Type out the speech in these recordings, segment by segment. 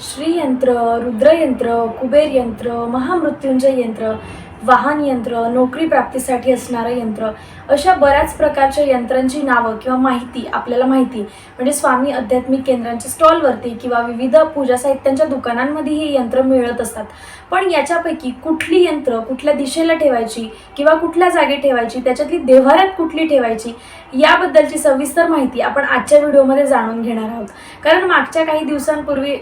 श्रीयंत्र रुद्रयंत्र कुबेर यंत्र महामृत्युंजय यंत्र वाहन यंत्र नोकरी प्राप्तीसाठी असणारं यंत्र अशा बऱ्याच प्रकारच्या यंत्रांची नावं किंवा माहिती आपल्याला माहिती. म्हणजे स्वामी आध्यात्मिक केंद्रांच्या स्टॉलवरती किंवा विविध पूजा साहित्यांच्या दुकानांमध्ये ही यंत्र मिळत असतात. पण याच्यापैकी कुठली यंत्र कुठल्या दिशेला ठेवायची किंवा कुठल्या जागी ठेवायची त्याच्यातली देव्हाऱ्यात कुठली ठेवायची याबद्दलची सविस्तर माहिती आपण आजच्या व्हिडिओमध्ये जाणून घेणार आहोत. कारण मागच्या काही दिवसांपूर्वी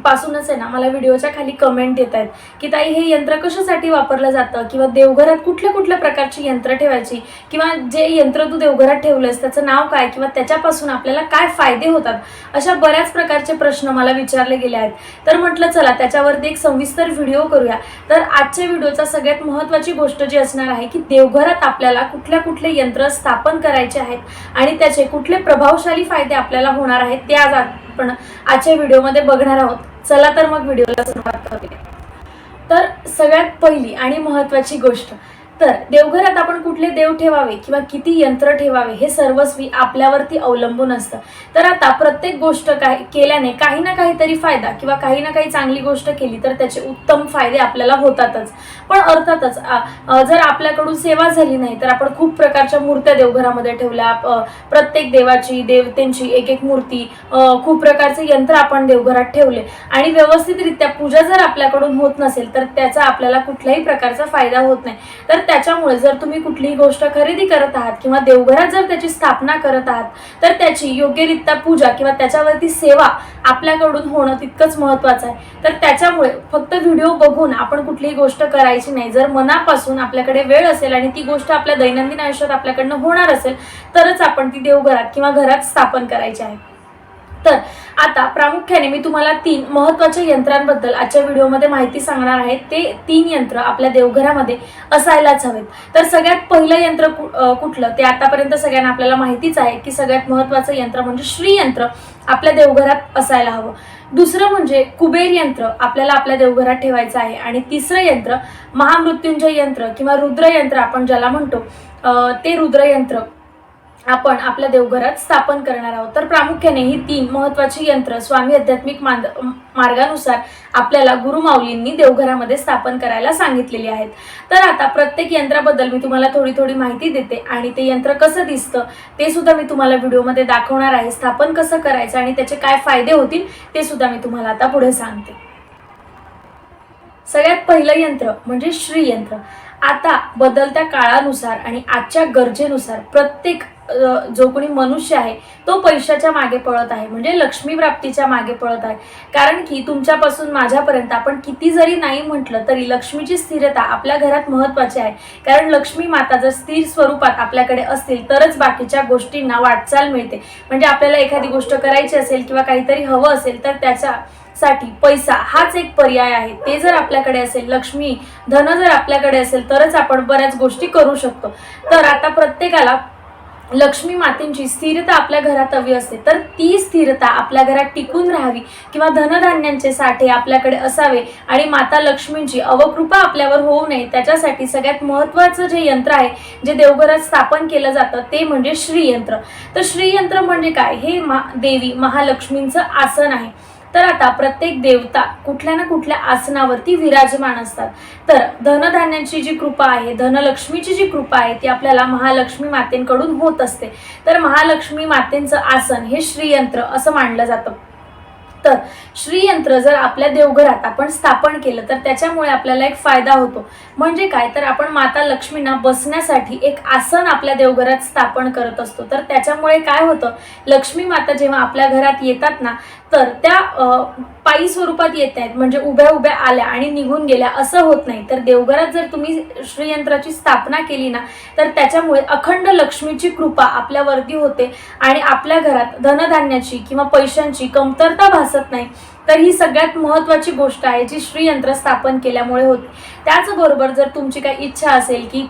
पासूनच आहे ना मला व्हिडिओच्या खाली कमेंट येत आहेत की ताई हे यंत्र कशासाठी वापरलं जातं? किंवा देवघरात कुठल्या कुठल्या प्रकारची यंत्र ठेवायची? किंवा जे यंत्र तू देवघरात ठेवलंस त्याचं नाव काय? किंवा त्याच्यापासून आपल्याला काय फायदे होतात? अशा बऱ्याच प्रकारचे प्रश्न मला विचारले गेले आहेत. तर म्हटलं चला त्याच्यावरती एक सविस्तर व्हिडिओ करूया. तर आजच्या व्हिडिओचा सगळ्यात महत्त्वाची गोष्ट जी असणार आहे की देवघरात आपल्याला कुठल्या कुठले यंत्र स्थापन करायचे आहेत आणि त्याचे कुठले प्रभावशाली फायदे आपल्याला होणार आहेत ते आज आपण आजच्या व्हिडिओमध्ये बघणार आहोत. चला तर मग व्हिडिओला सुरुवात करूया. तर सगळ्यात पहिली आणि महत्त्वाची गोष्ट तर देवघरात आपण कुठले देव ठेवावे किंवा किती यंत्र ठेवावे हे सर्वस्वी आपल्यावरती अवलंबून असतं. तर आता प्रत्येक गोष्ट काय केल्याने काही ना काहीतरी फायदा किंवा काही ना काही चांगली गोष्ट केली तर त्याचे उत्तम फायदे आपल्याला होतातच. पण अर्थातच जर आपल्याकडून सेवा झाली नाही तर आपण खूप प्रकारच्या मूर्त्या देवघरामध्ये ठेवल्या प्रत्येक देवाची देवतेंची एक एक मूर्ती खूप प्रकारचे यंत्र आपण देवघरात ठेवले. आणि व्यवस्थितरित्या पूजा जर आपल्याकडून होत नसेल तर त्याचा आपल्याला कुठल्याही प्रकारचा फायदा होत नाही. तर त्याच्यामुळे जर तुम्ही कुठलीही गोष्ट खरेदी करत आहात किंवा देवघरात जर त्याची स्थापना करत आहात तर त्याची योग्यरित्या पूजा किंवा त्याच्यावरती सेवा आपल्याकडून होणं तितकंच महत्त्वाचं आहे. तर त्याच्यामुळे फक्त व्हिडिओ बघून आपण कुठलीही गोष्ट करायची नाही. जर मनापासून आपल्याकडे वेळ असेल आणि ती गोष्ट आपल्या दैनंदिन आयुष्यात आपल्याकडनं होणार असेल तरच आपण ती देवघरात किंवा घरात स्थापन करायची आहे. तर आता प्रामुख्याने मी तुम्हाला तीन महत्त्वाच्या यंत्रांबद्दल आजच्या व्हिडिओमध्ये माहिती सांगणार आहे. ते तीन यंत्र आपल्या देवघरामध्ये असायलाच हवेत. तर सगळ्यात पहिलं यंत्र कु- कुठलं? ते आतापर्यंत सगळ्यांना आपल्याला माहितीच आहे की सगळ्यात महत्त्वाचं यंत्र म्हणजे श्रीयंत्र आपल्या देवघरात असायला हवं. दुसरं म्हणजे कुबेर यंत्र आपल्याला आपल्या देवघरात ठेवायचं आहे. आणि तिसरं यंत्र महामृत्युंजय यंत्र किंवा रुद्रयंत्र आपण ज्याला म्हणतो ते रुद्रयंत्र आपण आपल्या देवघरात स्थापन करणार आहोत. तर प्रामुख्याने ही तीन महत्वाची यंत्र स्वामी आध्यात्मिक मांद मार्गानुसार आपल्याला गुरुमाऊलींनी देवघरामध्ये स्थापन करायला सांगितलेली आहेत. तर आता प्रत्येक यंत्राबद्दल मी तुम्हाला थोडी थोडी माहिती देते आणि ते यंत्र कसं दिसतं ते सुद्धा मी तुम्हाला व्हिडिओमध्ये दाखवणार आहे. स्थापन कसं करायचं आणि त्याचे काय फायदे होतील ते सुद्धा मी तुम्हाला आता पुढे सांगते. सगळ्यात पहिलं यंत्र म्हणजे श्रीयंत्र आता बदलत्या काळानुसार आणि आजच्या गरजेनुसार प्रत्येक जो कोणी मनुष्य आहे तो पैशाच्या मागे पळत आहे म्हणजे लक्ष्मी प्राप्तीच्या मागे पळत आहे. कारण की तुमच्यापासून माझ्यापर्यंत आपण किती जरी नाही म्हटलं तरी लक्ष्मीची स्थिरता आपल्या घरात महत्वाची आहे. कारण लक्ष्मी माता जर स्थिर स्वरूपात आपल्याकडे असतील तरच बाकीच्या गोष्टींना वाटचाल मिळते. म्हणजे आपल्याला एखादी गोष्ट करायची असेल किंवा काहीतरी हवं असेल तर त्याच्या साठी पैसा हाच एक पर्याय आहे. ते जर आपल्याकडे असेल लक्ष्मी धन जर आपल्याकडे असेल तरच आपण बऱ्याच गोष्टी करू शकतो. तर आता प्रत्येकाला लक्ष्मी मातेंची स्थिरता आपल्या घरात हवी असते तर ती स्थिरता आपल्या घरात टिकून राहावी किंवा धनधान्यांचे साठे आपल्याकडे असावे आणि माता लक्ष्मींची अवकृपा आपल्यावर होऊ नये त्याच्यासाठी सगळ्यात महत्त्वाचं जे यंत्र आहे जे देवघरात स्थापन केलं जातं ते म्हणजे श्रीयंत्र. तर श्रीयंत्र म्हणजे काय? हे मा देवी महालक्ष्मींचं आसन आहे. तर आता प्रत्येक देवता कुठल्या ना कुठल्या आसनावरती विराजमान असतात. तर धनधान्यांची जी कृपा आहे धनलक्ष्मीची जी कृपा आहे ती आपल्याला महालक्ष्मी मातेंकडून होत असते. तर महालक्ष्मी मातेंचं आसन हे श्रीयंत्र असं मानलं जातं. तर श्रीयंत्र जर आपल्या देवघरात आपण स्थापन केलं तर त्याच्यामुळे आपल्याला एक फायदा होतो. म्हणजे काय? तर आपण माता लक्ष्मींना बसण्यासाठी एक आसन आपल्या देवघरात स्थापन करत असतो. तर त्याच्यामुळे काय होतं? लक्ष्मी माता जेव्हा आपल्या घरात येतात ना तर त्या पायी स्वरूपात येत आहेत म्हणजे उभ्या उभ्या आल्या आणि निघून गेल्या असं होत नाही. तर देवघरात जर तुम्ही श्रीयंत्राची स्थापना केली ना तर त्याच्यामुळे अखंड लक्ष्मीची कृपा आपल्यावरती होते आणि आपल्या घरात धनधान्याची किंवा पैशांची कमतरता भासत नाही. तर ही सगळ्यात महत्त्वाची गोष्ट आहे जी श्रीयंत्र स्थापन केल्यामुळे होते. त्याचबरोबर जर तुमची काही इच्छा असेल की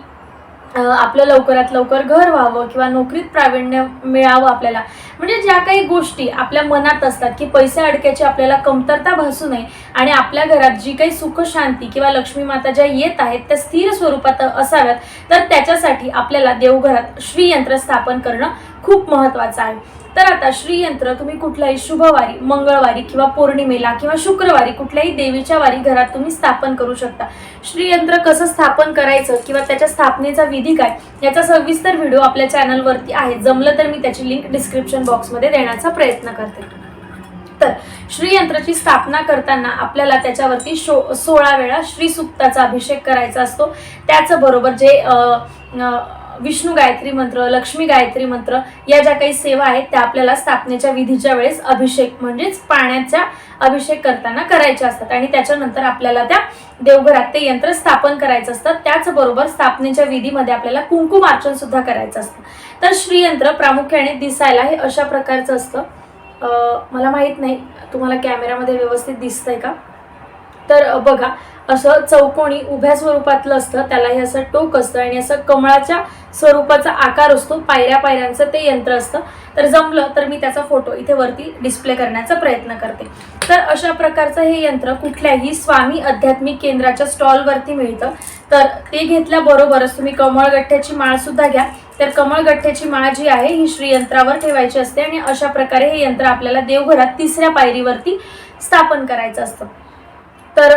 आपलं लवकरात लवकर घर व्हावं किंवा नोकरीत प्रावीण्य मिळावं आपल्याला. म्हणजे ज्या काही गोष्टी आपल्या मनात असतात की पैसे अडक्याची आपल्याला कमतरता भासू नये आणि आपल्या घरात जी काही सुख शांती किंवा लक्ष्मी माता ज्या येत आहेत त्या स्थिर स्वरूपात असाव्यात तर त्याच्यासाठी आपल्याला देवघरात श्रीयंत्र स्थापन करणं खूप महत्त्वाचा आहे. तर आता श्रीयंत्र तुम्ही कुठल्याही शुभवारी मंगळवारी किंवा पौर्णिमेला किंवा शुक्रवारी कुठल्याही देवीच्या वारी घरात तुम्ही स्थापन करू शकता. श्रीयंत्र कसं स्थापन करायचं किंवा त्याच्या स्थापनेचा विधी काय याचा सविस्तर व्हिडिओ आपल्या चॅनलवरती आहे. जमलं तर मी त्याची लिंक डिस्क्रिप्शन बॉक्समध्ये देण्याचा प्रयत्न करते. तर श्रीयंत्राची स्थापना करताना आपल्याला त्याच्यावरती शो सोळा वेळा श्रीसुक्ताचा अभिषेक करायचा असतो. त्याचबरोबर जे विष्णू गायत्री मंत्र लक्ष्मी गायत्री मंत्र या ज्या काही सेवा आहेत त्या आपल्याला स्थापनेच्या विधीच्या वेळेस अभिषेक म्हणजेच पाण्याचा अभिषेक करताना करायच्या असतात. आणि त्याच्यानंतर आपल्याला त्या देवघरात ते यंत्र स्थापन करायचं असतं. त्याचबरोबर स्थापनेच्या विधीमध्ये आपल्याला कुंकुमार्चन सुद्धा करायचं असतं. तर श्रीयंत्र प्रामुख्याने दिसायला हे अशा प्रकारचं असतं. मला माहीत नाही तुम्हाला कॅमेरामध्ये व्यवस्थित दिसतंय का? तर बघा असं चौकोनी उभ्या स्वरूपातलं असतं त्याला हे असं टोक असतं आणि असं कमळाच्या स्वरूपाचा आकार असतो पायऱ्या पायऱ्यांचं ते यंत्र असतं. तर जमलं तर मी त्याचा फोटो इथे वरती डिस्प्ले करण्याचा प्रयत्न करते. तर अशा प्रकारचं हे यंत्र कुठल्याही स्वामी आध्यात्मिक केंद्राच्या स्टॉलवरती मिळतं. तर ते घेतल्याबरोबरच तुम्ही कमळगठ्ठ्याची माळ सुद्धा घ्या. तर कमळगठ्ठ्याची माळ जी आहे ही श्रीयंत्रावर ठेवायची असते आणि अशा प्रकारे हे यंत्र आपल्याला देवघरात तिसऱ्या पायरीवरती स्थापन करायचं असतं. तर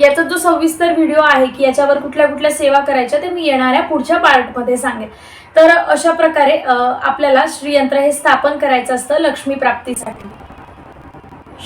याचा जो सविस्तर व्हिडिओ आहे की याच्यावर कुठल्या कुठल्या सेवा करायच्या ते मी येणाऱ्या पुढच्या पार्टमध्ये सांगेन. तर अशा प्रकारे आपल्याला श्रीयंत्र हे स्थापन करायचं असतं लक्ष्मी प्राप्तीसाठी.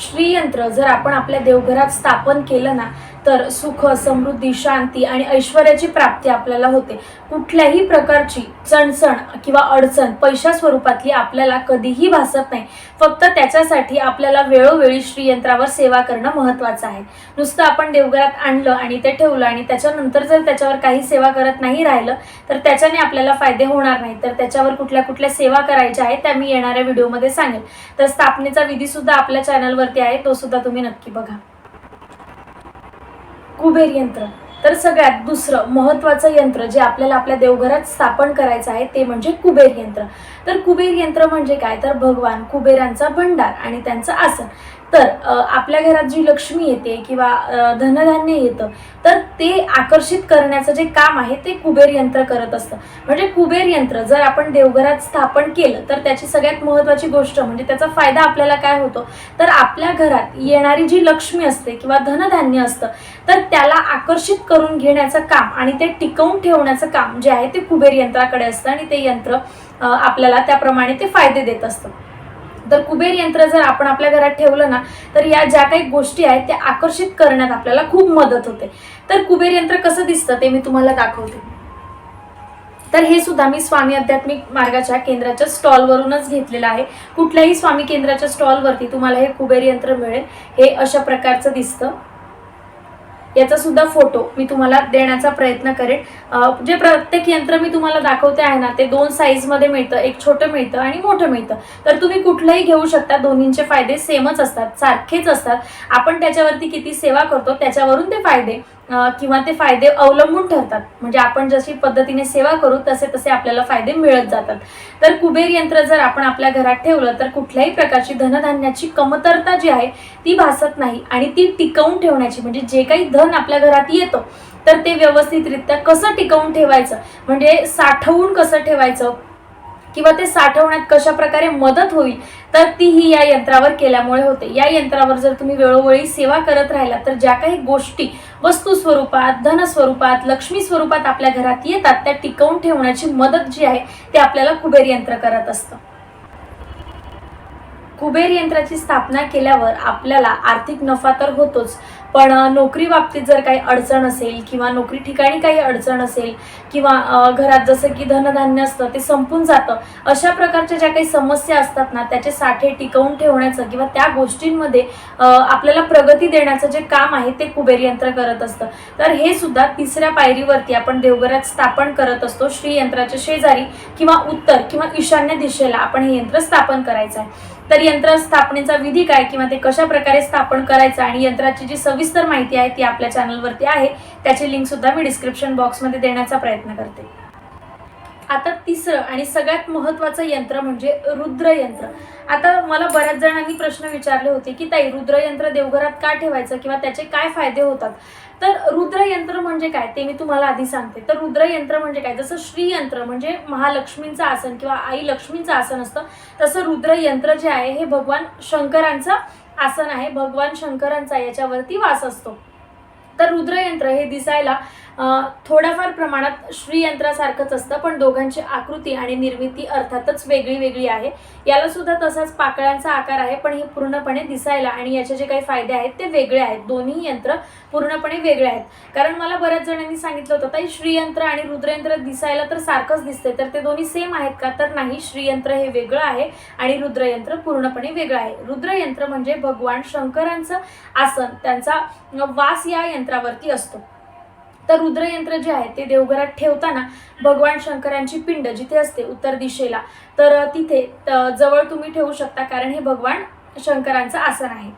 श्रीयंत्र जर आपण आपल्या देवघरात स्थापन केलं ना तर सुख समृद्धी शांती आणि ऐश्वर्याची प्राप्ती आपल्याला होते. कुठल्याही प्रकारची चणचण किंवा अडचण पैशा स्वरूपातली आपल्याला कधीही भासत नाही. फक्त त्याच्यासाठी आपल्याला वेळोवेळी श्रीयंत्रावर सेवा करणं महत्त्वाचं आहे. नुसतं आपण देवघरात आणलं आणि ते ठेवलं आणि त्याच्यानंतर जर त्याच्यावर काही सेवा करत नाही राहिलं तर त्याच्याने आपल्याला फायदे होणार नाही. तर त्याच्यावर कुठल्या कुठल्या सेवा करायच्या आहेत त्या मी येणाऱ्या व्हिडिओमध्ये सांगेल तर स्थापनेचा विधी सुद्धा आपल्या चॅनलवरती आहे तो सुद्धा तुम्ही नक्की बघा. कुबेर यंत्र. तर सगळ्यात दुसरं महत्त्वाचं यंत्र जे आपल्याला आपल्या देवघरात स्थापन करायचं आहे ते म्हणजे कुबेर यंत्र. तर कुबेर यंत्र म्हणजे काय? तर भगवान कुबेरांचा भंडार आणि त्यांचं आसन. तर आपल्या घरात जी लक्ष्मी येते किंवा धनधान्य येतं तर ते आकर्षित करण्याचं जे काम आहे ते कुबेर यंत्र करत असतं. म्हणजे कुबेर यंत्र जर आपण देवघरात स्थापन केलं तर त्याची सगळ्यात महत्त्वाची गोष्ट म्हणजे त्याचा फायदा आपल्याला काय होतो? तर आपल्या घरात येणारी जी लक्ष्मी असते किंवा धनधान्य असतं तर त्याला आकर्षित करून घेण्याचं काम आणि ते टिकवून ठेवण्याचं काम जे आहे ते कुबेर यंत्राकडे असतं आणि ते यंत्र आपल्याला त्याप्रमाणे ते फायदे देत असतं. तर कुबेर यंत्र जर आपण आपल्या घरात ठेवलं ना तर या ज्या काही गोष्टी आहेत त्या आकर्षित करण्यात आपल्याला खूप मदत होते. तर कुबेर यंत्र कसं दिसतं ते मी तुम्हाला दाखवते. तर हे सुद्धा मी स्वामी आध्यात्मिक मार्गाच्या केंद्राच्या स्टॉलवरूनच घेतलेलं आहे. कुठल्याही स्वामी केंद्राच्या स्टॉलवरती तुम्हाला हे कुबेर यंत्र मिळेल. हे अशा प्रकारचं दिसतं. याचा सुद्धा फोटो मी तुम्हाला देण्याचा प्रयत्न करेन. जे प्रत्येक यंत्र मी तुम्हाला दाखवते आहे ना ते दोन साईजमध्ये मिळतं एक छोटं मिळतं आणि मोठं मिळतं. तर तुम्ही कुठलंही घेऊ शकता दोन्हींचे फायदे सेमच असतात सारखेच असतात. आपण त्याच्यावरती किती सेवा करतो त्याच्यावरून ते फायदे. किंवा ते फायदे अवलंबून ठरतात. म्हणजे आपण जशी पद्धतीने सेवा करू तसे तसे आपल्याला फायदे मिळत जातात. तर कुबेर यंत्र जर आपण आपल्या घरात ठेवलं तर कुठल्याही प्रकारची धनधान्याची कमतरता जी आहे ती भासत नाही आणि ती टिकवून ठेवण्याची. म्हणजे जे काही धन आपल्या घरात येतं तर ते व्यवस्थितरित्या कसं टिकवून ठेवायचं? म्हणजे साठवून कसं ठेवायचं? किंवा ते साठवण्यात कशा प्रकारे मदत होईल तर तीही या यंत्रावर केल्यामुळे होते. या यंत्रावर जर तुम्ही वेळोवेळी सेवा करत राहिला तर ज्या काही गोष्टी वस्तू स्वरूपात धन स्वरूपात लक्ष्मी स्वरूपात आपल्या घरात येतात त्या टिकवून ठेवण्याची मदत जी आहे ते आपल्याला कुबेर यंत्र करत असतं. कुबेर यंत्राची स्थापना केल्यावर आपल्याला आर्थिक नफा तर होतोच पण नोकरी बाबतीत जर काही अडचण असेल किंवा नोकरी ठिकाणी काही अडचण असेल किंवा घरात जसं की धनधान्य असतं ते संपून जातं अशा प्रकारच्या ज्या काही समस्या असतात ना त्याचे साठे टिकवून ठेवण्याचं किंवा त्या गोष्टींमध्ये आपल्याला प्रगती देण्याचं जे काम आहे ते कुबेर यंत्र करत असतं. तर हे सुद्धा तिसऱ्या पायरीवरती आपण देवघरात स्थापन करत असतो श्री यंत्राच्या शेजारी किंवा उत्तर किंवा ईशान्य दिशेला आपण हे यंत्र स्थापन करायचं आहे. तर यंत्र स्थापनेचा विधी काय किंवा ते कशा प्रकारे स्थापन करायचं आणि यंत्राची जी सविस्तर माहिती आहे ती आपल्या चॅनलवरती आहे त्याची लिंक सुद्धा मी डिस्क्रिप्शन बॉक्समध्ये देण्याचा प्रयत्न करते. आता तिसरं आणि सगळ्यात महत्त्वाचं यंत्र म्हणजे रुद्रयंत्र आता मला बऱ्याच जणांनी प्रश्न विचारले होते की ताई रुद्रयंत्र देवघरात का ठेवायचं किंवा त्याचे काय फायदे होतात? तर रुद्रयंत्र म्हणजे काय? ते मी तुम्हाला आधी सांगते. तर रुद्रयंत्र म्हणजे काय? जसं श्रीयंत्र म्हणजे महालक्ष्मींचं आसन किंवा आई लक्ष्मींचं आसन असतं तसं रुद्रयंत्र जे आहे हे भगवान शंकरांचं आसन आहे. भगवान शंकरांचा याच्यावरती वास असतो. तर रुद्रयंत्र हे दिसायला थोड्याफार प्रमाणात श्रीयंत्रासारखंच असतं पण दोघांची आकृती आणि निर्मिती अर्थातच वेगळी वेगळी आहे. याला सुद्धा तसाच पाकळ्यांचा आकार आहे पण हे पूर्णपणे दिसायला आणि याचे जे काही फायदे आहेत ते वेगळे आहेत. दोन्ही यंत्र पूर्णपणे वेगळे आहेत. कारण मला बऱ्याच जणांनी सांगितलं होतं ताई श्रीयंत्र आणि रुद्रयंत्र दिसायला तर सारखंच दिसते तर ते दोन्ही सेम आहेत का? तर नाही श्रीयंत्र हे वेगळं आहे आणि रुद्रयंत्र पूर्णपणे वेगळं आहे. रुद्रयंत्र म्हणजे भगवान शंकरांचं आसन त्यांचा वास या यंत्रावरती असतो. तर रुद्रयंत्र जे आहे ते देवघरात ठेवताना भगवान शंकरांची पिंड जिथे असते उत्तर दिशेला तर तिथे त- जवळ तुम्ही ठेवू शकता कारण हे भगवान शंकरांचं आसन आहे.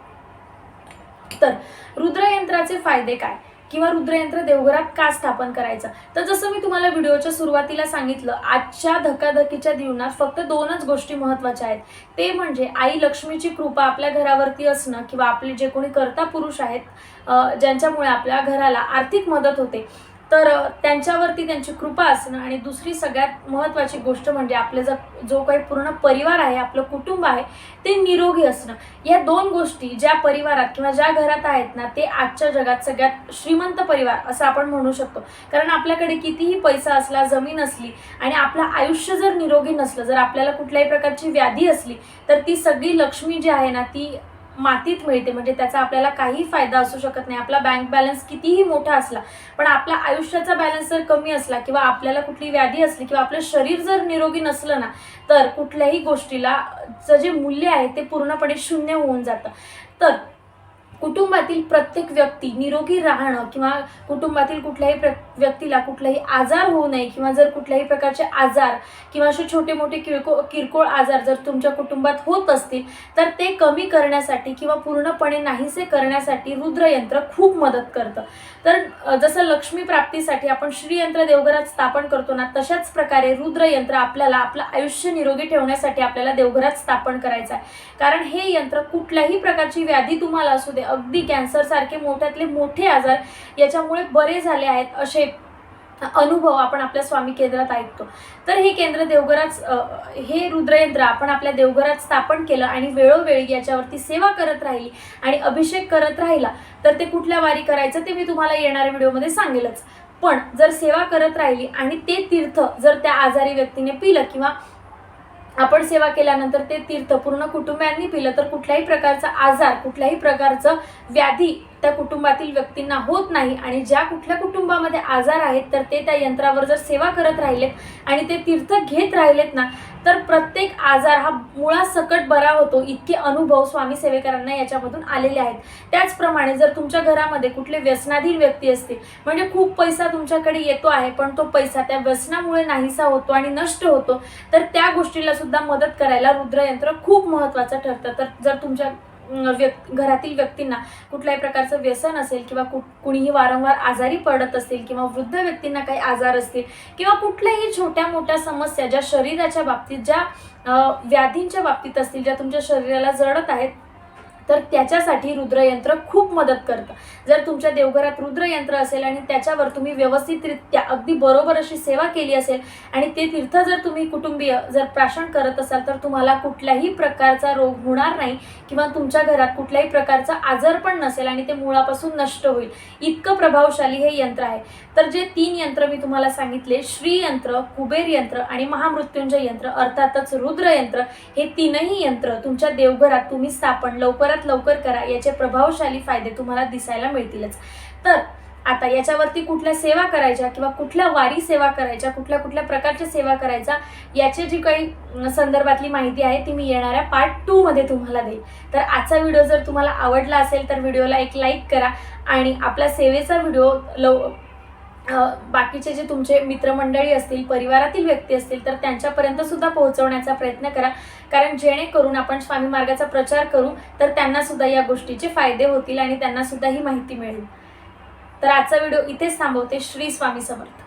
तर रुद्रयंत्राचे फायदे काय? किंवा रुद्रयंत्र देवघरात का स्थापन करायचं? तर जसं मी तुम्हाला व्हिडिओच्या सुरुवातीला सांगितलं आजच्या धकाधकीच्या जीवनात फक्त दोनच गोष्टी महत्त्वाच्या आहेत. ते म्हणजे आई लक्ष्मीची कृपा आपल्या घरावरती असणं किंवा आपले जे कोणी कर्ता पुरुष आहेत ज्यांच्यामुळे आपल्या घराला आर्थिक मदत होते. तर त्यांच्यावरती त्यांची कृपा असणं आणि दुसरी सगळ्यात महत्त्वाची गोष्ट म्हणजे आपले जर जो काही पूर्ण परिवार आहे आपलं कुटुंब आहे ते निरोगी असणं. या दोन गोष्टी ज्या परिवारात किंवा ज्या घरात आहेत ना ते आजच्या जगात सगळ्यात श्रीमंत परिवार असं आपण म्हणू शकतो. कारण आपल्याकडे कितीही पैसा असला जमीन असली आणि आपलं आयुष्य जर निरोगी नसलं जर आपल्याला कुठल्याही प्रकारची व्याधी असली तर ती सगळी लक्ष्मी जी आहे ना ती मातीत मिळते. म्हणजे त्याचा आपल्याला काही फायदा असू शकत नाही. आपला बँक बॅलन्स कितीही मोठा असला पण आपला आयुष्याचा बॅलन्स जर कमी असला किंवा आपल्याला कुठली व्याधी असली किंवा आपलं शरीर जर निरोगी नसलं ना तर कुठल्याही गोष्टीला चं जे मूल्य आहे ते पूर्णपणे शून्य होऊन जातं. तर कुटुंबातील प्रत्येक व्यक्ती निरोगी राहणं किंवा कुटुंबातील कुठल्याही प्र व्यक्तीला कुठलाही आजार होऊ नये किंवा जर कुठल्याही प्रकारचे आजार किंवा असे छोटे मोठे किरको किरकोळ आजार जर तुमच्या कुटुंबात होत असतील तर ते कमी करण्यासाठी किंवा पूर्णपणे नाहीसे करण्यासाठी रुद्रयंत्र खूप मदत करतं. तर जसं लक्ष्मी प्राप्तीसाठी आपण श्रीयंत्र देवघरात स्थापन करतो ना तशाच प्रकारे रुद्रयंत्र आपल्याला आपलं आयुष्य निरोगी ठेवण्यासाठी आपल्याला देवघरात स्थापन करायचं आहे. कारण हे यंत्र कुठल्याही प्रकारची व्याधी तुम्हाला असू दे अगदी कॅन्सरसारखे मोठ्यातले मोठे आजार याच्यामुळे बरे झाले आहेत असे अनुभव आपण आपल्या स्वामी केंद्रात ऐकतो. तर हे केंद्र देवघरात हे रुद्रयंत्र आपण आपल्या देवघरात स्थापन केलं आणि वेळोवेळी याच्यावरती सेवा करत राहिली आणि अभिषेक करत राहिला तर ते कुठल्या वारी करायचं ते मी तुम्हाला येणाऱ्या व्हिडिओमध्ये सांगेलच. पण जर सेवा करत राहिली आणि ते तीर्थ जर त्या आजारी व्यक्तीने पिलं किंवा आपण सेवा केल्यानंतर ते तीर्थ पूर्ण कुटुंबियांनी पिलं तर कुठल्याही प्रकारचा आजार कुठल्याही प्रकारचं व्याधी त्या कुटुंबातील व्यक्तींना होत नाही. आणि ज्या कुठल्या कुटुंबामध्ये आजार आहेत तर ते त्या यंत्रावर जर सेवा करत राहिलेत आणि ते तीर्थ घेत राहिलेत ना तर प्रत्येक आजार हा मुळासकट बरा होतो इतके अनुभव स्वामी सेवेकरांना याच्यामधून आलेले आहेत. त्याचप्रमाणे जर तुमच्या घरामध्ये कुठले व्यसनाधीन व्यक्ती असतील म्हणजे खूप पैसा तुमच्याकडे येतो आहे पण तो पैसा त्या व्यसनामुळे नाहीसा होतो आणि नष्ट होतो तर त्या गोष्टीला सुद्धा मदत करायला रुद्रयंत्र खूप महत्त्वाचं ठरतं. तर जर तुमच्या व्यक् घरातील व्यक्तींना कुठल्याही प्रकारचं व्यसन असेल किंवा कु कुणीही वारंवार आजारी पडत असतील किंवा वृद्ध व्यक्तींना काही आजार असतील किंवा कुठल्याही छोट्या मोठ्या समस्या ज्या शरीराच्या बाबतीत ज्या व्याधींच्या बाबतीत असतील ज्या तुमच्या शरीराला जडत आहेत तर त्याच्यासाठी रुद्रयंत्र खूप मदत करतं. जर तुमच्या देवघरात रुद्रयंत्र असेल आणि त्याच्यावर तुम्ही व्यवस्थितरित्या अगदी बरोबर अशी सेवा केली असेल आणि ते तीर्थ जर तुम्ही कुटुंबीय जर प्राशन करत असाल तर तुम्हाला कुठल्याही प्रकारचा रोग होणार नाही किंवा तुमच्या घरात कुठल्याही प्रकारचा आजार पण नसेल आणि ते मुळापासून नष्ट होईल. इतकं प्रभावशाली हे यंत्र आहे. तर जे तीन यंत्र मी तुम्हाला सांगितले श्रीयंत्र कुबेर यंत्र आणि महामृत्युंजय यंत्र अर्थातच रुद्रयंत्र हे तीनही यंत्र तुमच्या देवघरात तुम्ही स्थापन लवकरात लवकर करा. याचे प्रभावशाली फायदे तुम्हाला दिसायला मिळतीलच. तर आता याच्यावरती कुठल्या सेवा करायच्या किंवा कुठल्या वारी सेवा करायच्या कुठल्या कुठल्या प्रकारच्या सेवा करायच्या याची जी काही संदर्भातली माहिती आहे ती मी येणाऱ्या पार्ट टूमध्ये तुम्हाला देईल. तर आजचा व्हिडिओ जर तुम्हाला आवडला असेल तर व्हिडिओला एक लाईक करा आणि आपला सेवेचा व्हिडिओ लव बाकीचे जे तुमचे मित्रमंडळी असतील परिवारातील व्यक्ती असतील तर त्यांच्यापर्यंत सुद्धा पोहोचवण्याचा प्रयत्न करा. कारण जेणेकरून आपण स्वामी मार्गाचा प्रचार करू तर त्यांना सुद्धा या गोष्टीचे फायदे होतील आणि त्यांना सुद्धा ही माहिती मिळेल. तर आजचा व्हिडिओ इथेच थांबवते. श्री स्वामी समर्थ.